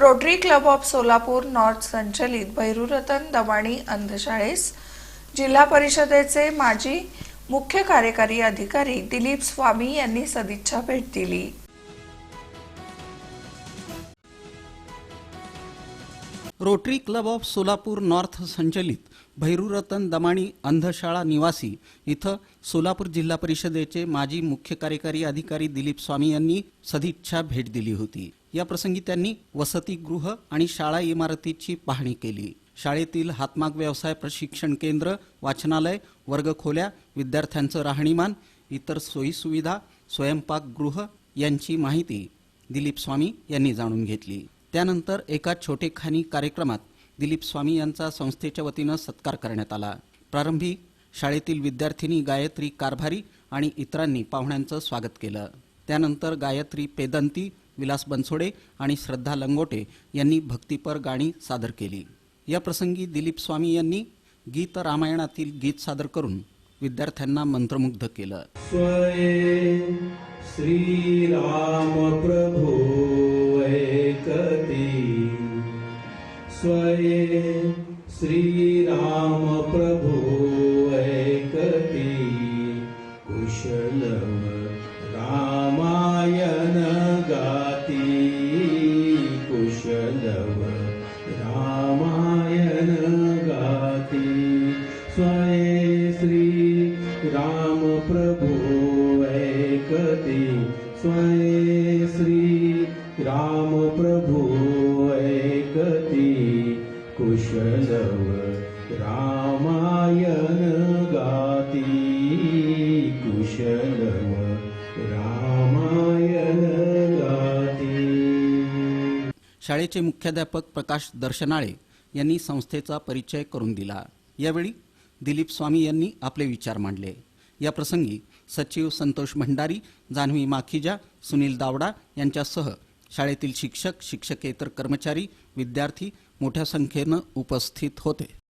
Rotary club of Solapur north संचलित भैरूरतन दमाणी अंधशाळेस जिल्हा परिषदेचे माजी मुख्य कार्यकारी अधिकारी दिलीप स्वामी यांनी सदिच्छा भेट दिली. Rotary club of Solapur north संचलित भैरूरतन दमाणी अंधशाळा निवासी इथं सोलापूर जिल्हा परिषदेचे माजी मुख्य कार्यकारी अधिकारी दिलीप स्वामी यांनी सदिच्छा भेट दिली होती. या प्रसंगी त्यांनी वसतिगृह आणि शाळा इमारतीची पाहणी केली. शाळेतील हातमाग व्यवसाय प्रशिक्षण केंद्र वाचनालय वर्गखोल्या विद्यार्थ्यांचं राहणीमान इतर सोयीसुविधा स्वयंपाकगृह यांची माहिती दिलीप स्वामी यांनी जाणून घेतली. त्यानंतर एका छोटेखानी कार्यक्रमात दिलीप स्वामी यांचा संस्थेच्या वतीनं सत्कार करण्यात आला. प्रारंभी शाळेतील विद्यार्थिनी गायत्री कारभारी आणि इतरांनी पाहुण्यांचं स्वागत केलं. त्यानंतर गायत्री पेदंती विलास बनसोडे आणि श्रद्धा लंगोटे यांनी भक्तिपर गाणी सादर केली. या प्रसंगी दिलीप स्वामी यांनी गीत रामायणातील गीत सादर करून विद्यार्थ्यांना मंत्रमुग्ध केलं. श्री राम प्रभू स्वये श्रीराम प्रभो ऐकती कुशलम रामायण गाती कुशलम रामायण गाती स्वये श्री राम प्रभु ऐकती स्वये श्री राम प्रभु ऐकती कुशलव रामायण गाती. कुशलव रामायण गाती. शाळेचे मुख्याध्यापक प्रकाश दर्शनाळे यांनी संस्थेचा परिचय करून दिला. यावेळी दिलीप स्वामी यांनी आपले विचार मांडले. या प्रसंगी सचिव संतोष भंडारी जान्हवी माखीजा सुनील दावडा यांच्यासह शाळेतील शिक्षक शिक्षकेतर कर्मचारी विद्यार्थी मोठ्या संख्येनं उपस्थित होते.